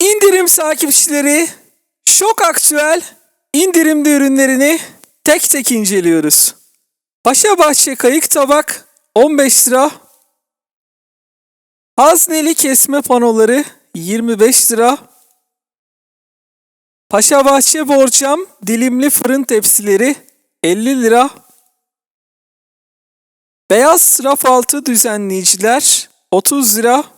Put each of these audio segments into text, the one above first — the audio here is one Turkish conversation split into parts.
İndirim takipçileri şok aktüel indirimli ürünlerini tek tek inceliyoruz. Paşa Bahçe kayık tabak 15 lira. Hazneli kesme panoları 25 lira. Paşa Bahçe borcam dilimli fırın tepsileri 50 lira. Beyaz raf altı düzenleyiciler 30 lira.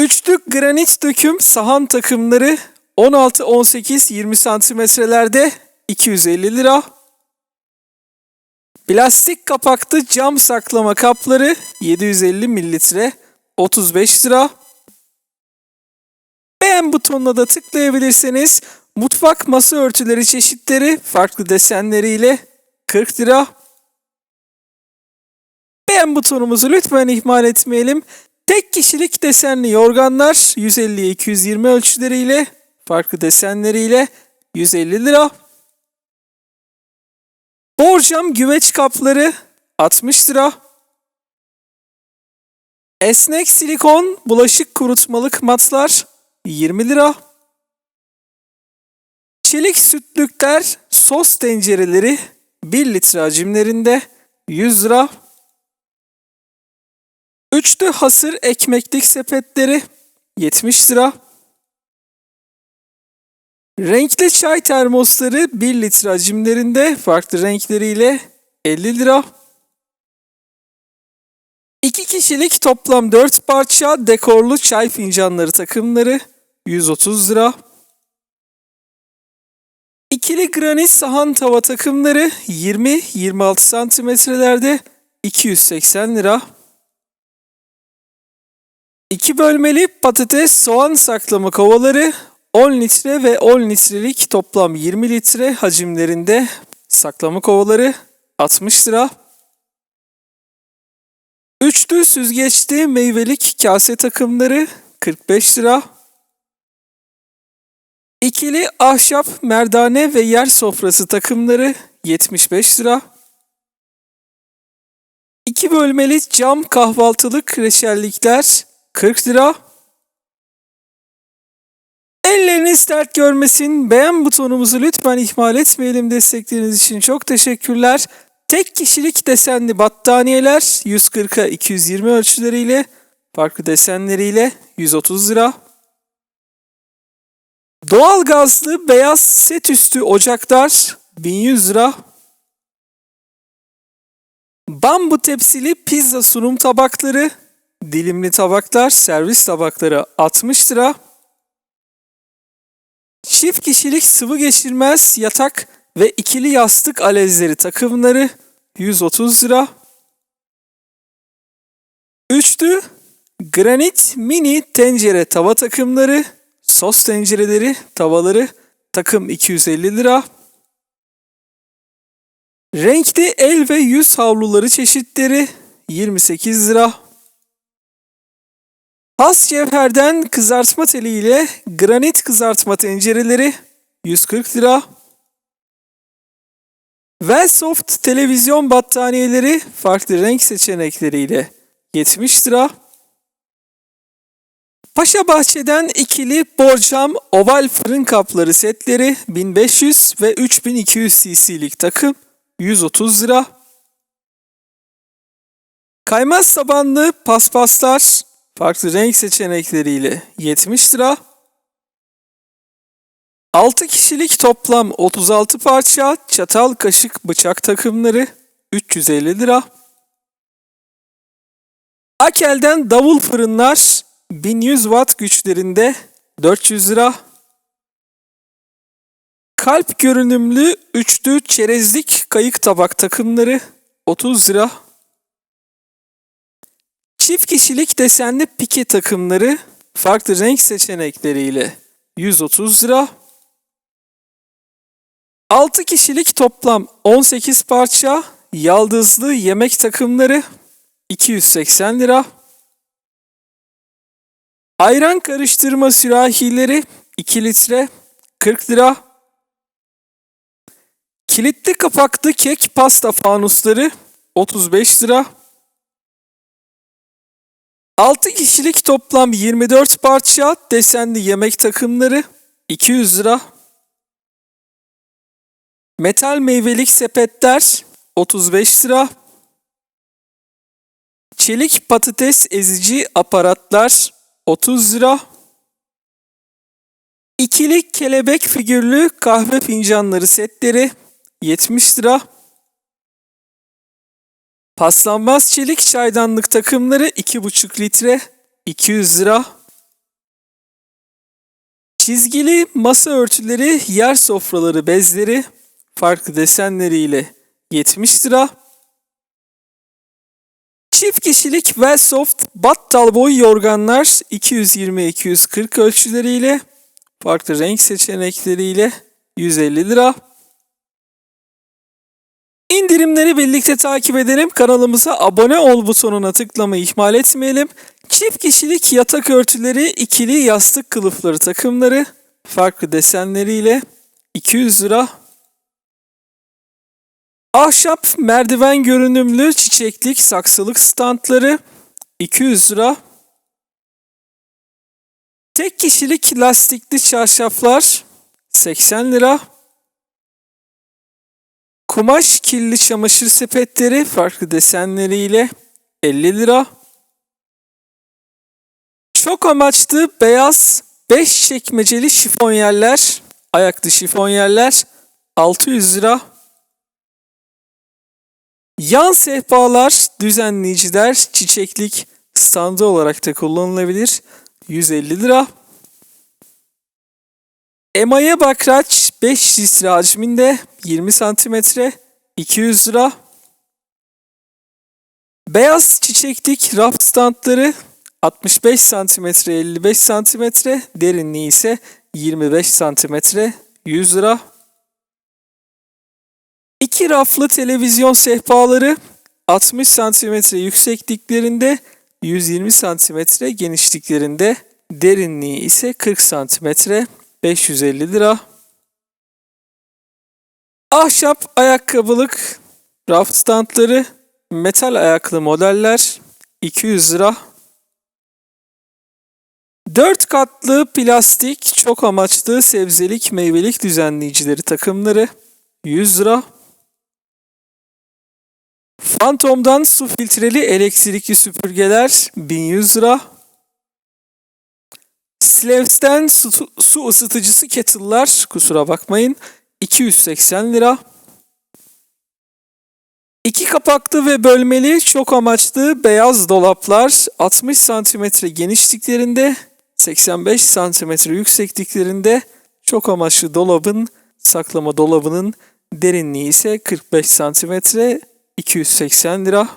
Üçlük granit döküm sahan takımları 16, 18, 20 santimetrelerde 250 lira. Plastik kapaklı cam saklama kapları 750 mililitre 35 lira. Beğen butonuna da tıklayabilirseniz mutfak masa örtüleri çeşitleri farklı desenleriyle 40 lira. Beğen butonumuzu lütfen ihmal etmeyelim. Tek kişilik desenli yorganlar 150'ye 220 ölçüleriyle farklı desenleriyle 150 lira. Borcam güveç kapları 60 lira. Esnek silikon bulaşık kurutmalık matlar 20 lira. Çelik sütlükler sos tencereleri 1 litre hacimlerinde 100 lira. Üçlü hasır ekmeklik sepetleri 70 lira. Renkli çay termosları 1 litre hacimlerinde farklı renkleriyle 50 lira. 2 kişilik toplam 4 parça dekorlu çay fincanları takımları 130 lira. İkili granit sahan tava takımları 20-26 santimetrelerde 280 lira. 2 bölmeli patates soğan saklama kovaları 10 litre ve 10 litrelik toplam 20 litre hacimlerinde saklama kovaları 60 lira. Üçlü süzgeçli meyvelik kase takımları 45 lira. İkili ahşap merdane ve yer sofrası takımları 75 lira. İki bölmeli cam kahvaltılık reçellikler 40 lira. Elleriniz dert görmesin. Beğen butonumuzu lütfen ihmal etmeyelim. Destekleriniz için çok teşekkürler. Tek kişilik desenli battaniyeler 140'a 220 ölçüleriyle, farklı desenleriyle 130 lira. Doğal gazlı beyaz set üstü ocaklar 1100 lira. Bambu tepsili pizza sunum tabakları, dilimli tabaklar, servis tabakları 60 lira. Çift kişilik sıvı geçirmez yatak ve ikili yastık alezleri takımları 130 lira. Üçlü granit mini tencere tava takımları, sos tencereleri, tavaları takım 250 lira. Renkli el ve yüz havluları çeşitleri 28 lira. Has cevherden kızartma teliyle granit kızartma tencereleri 140 lira. Wellsoft televizyon battaniyeleri farklı renk seçenekleriyle 70 lira. Paşa Bahçe'den ikili borcam oval fırın kapları setleri 1500 ve 3200 cc'lik takım 130 lira. Kaymaz tabanlı paspaslar farklı renk seçenekleriyle 70 lira. 6 kişilik toplam 36 parça çatal kaşık bıçak takımları 350 lira. Akel'den davul fırınlar 1100 watt güçlerinde 400 lira. Kalp görünümlü üçlü çerezlik kayık tabak takımları 30 lira. Çift kişilik desenli pike takımları farklı renk seçenekleriyle 130 lira. 6 kişilik toplam 18 parça yaldızlı yemek takımları 280 lira. Ayran karıştırma sürahileri 2 litre 40 lira. Kilitli kapaklı kek pasta fanusları 35 lira. 6 kişilik toplam 24 parça desenli yemek takımları 200 lira. Metal meyvelik sepetler 35 lira. Çelik patates ezici aparatlar 30 lira. İkili kelebek figürlü kahve fincanları setleri 70 lira. Paslanmaz çelik çaydanlık takımları 2,5 litre 200 lira. Çizgili masa örtüleri, yer sofraları bezleri farklı desenleriyle 70 lira. Çift kişilik Wellsoft battal boy yorganlar 220-240 ölçüleriyle farklı renk seçenekleriyle 150 lira. İndirimleri birlikte takip edelim. Kanalımıza abone ol butonuna tıklamayı ihmal etmeyelim. Çift kişilik yatak örtüleri, ikili yastık kılıfları takımları farklı desenleriyle 200 lira. Ahşap merdiven görünümlü çiçeklik saksılık standları 200 lira. Tek kişilik lastikli çarşaflar 80 lira. Kumaş kirli çamaşır sepetleri farklı desenleriyle 50 lira. Çok amaçlı beyaz 5 çekmeceli şifonyerler, ayaklı şifonyerler 600 lira. Yan sehpalar, düzenleyiciler, çiçeklik standı olarak da kullanılabilir. 150 lira. Emaye bakraç 5 litre hacminde 20 santimetre 200 lira. Beyaz çiçeklik raf standları 65 santimetre 55 santimetre derinliği ise 25 santimetre 100 lira. İki raflı televizyon sehpaları 60 santimetre yüksekliklerinde 120 santimetre genişliklerinde derinliği ise 40 santimetre 550 lira. Ahşap ayakkabılık raf standları metal ayaklı modeller 200 lira. 4 katlı plastik çok amaçlı sebzelik meyvelik düzenleyicileri takımları 100 lira. Phantom'dan su filtreli elektrikli süpürgeler 1100 lira. Slavs'ten su, su ısıtıcısı kettle'lar kusura bakmayın 280 lira. İki kapaklı ve bölmeli çok amaçlı beyaz dolaplar 60 cm genişliklerinde 85 cm yüksekliklerinde çok amaçlı dolabın saklama dolabının derinliği ise 45 cm 280 lira.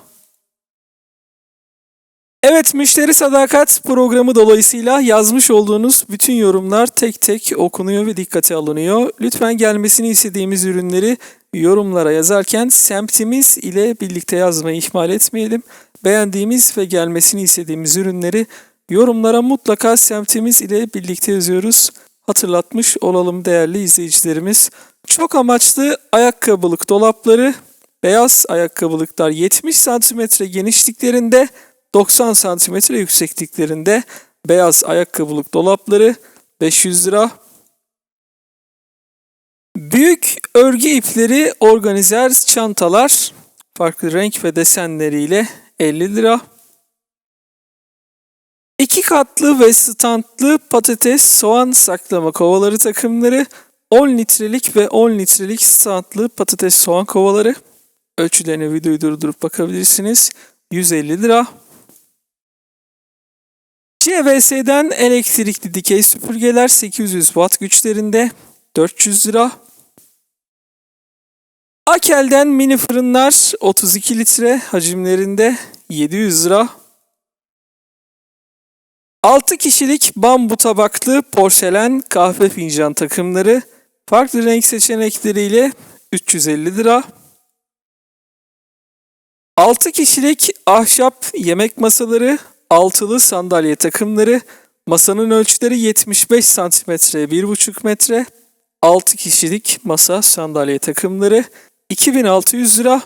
Evet müşteri sadakat programı dolayısıyla yazmış olduğunuz bütün yorumlar tek tek okunuyor ve dikkate alınıyor. Lütfen gelmesini istediğimiz ürünleri yorumlara yazarken semtimiz ile birlikte yazmayı ihmal etmeyelim. Beğendiğimiz ve gelmesini istediğimiz ürünleri yorumlara mutlaka semtimiz ile birlikte yazıyoruz. Hatırlatmış olalım değerli izleyicilerimiz. Çok amaçlı ayakkabılık dolapları, beyaz ayakkabılıklar 70 cm genişliklerinde 90 santimetre yüksekliklerinde beyaz ayakkabılık dolapları 500 lira. Büyük örgü ipleri organizer çantalar farklı renk ve desenleriyle 50 lira. İki katlı ve standlı patates soğan saklama kovaları takımları 10 litrelik ve 10 litrelik standlı patates soğan kovaları ölçülerine videoyu durdurup bakabilirsiniz. 150 lira. CVS'den elektrikli dikey süpürgeler 800 watt güçlerinde 400 lira. Akel'den mini fırınlar 32 litre hacimlerinde 700 lira. 6 kişilik bambu tabaklı porselen kahve fincan takımları farklı renk seçenekleriyle 350 lira. 6 kişilik ahşap yemek masaları altılı sandalye takımları masanın ölçüleri 75 santimetre 1,5 metre 6 kişilik masa sandalye takımları 2600 lira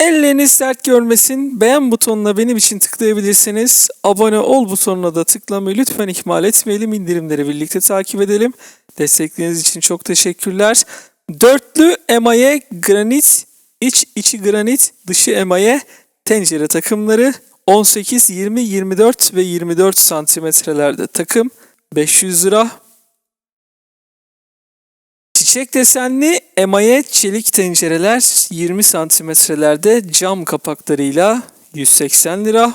Elleriniz dert görmesin. Beğen butonuna benim için tıklayabilirsiniz. Abone ol butonuna da tıklamayı lütfen ihmal etmeyelim. İndirimleri birlikte takip edelim. Destekleriniz için çok teşekkürler. Dörtlü emaye granit, iç içi granit, dışı emaye tencere takımları 18, 20, 24 ve 24 santimetrelerde takım 500 lira. Çiçek desenli emaye çelik tencereler 20 santimetrelerde cam kapaklarıyla 180 lira.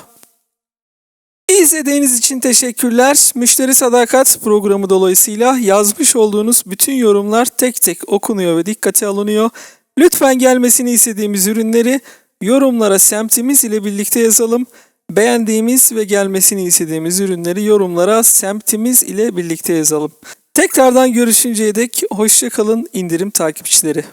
İzlediğiniz için teşekkürler. Müşteri Sadakat programı dolayısıyla yazmış olduğunuz bütün yorumlar tek tek okunuyor ve dikkate alınıyor. Lütfen gelmesini istediğimiz ürünleri yorumlara semtimiz ile birlikte yazalım. Beğendiğimiz ve gelmesini istediğimiz ürünleri yorumlara semtimiz ile birlikte yazalım. Tekrardan görüşünceye dek hoşça kalın indirim takipçileri.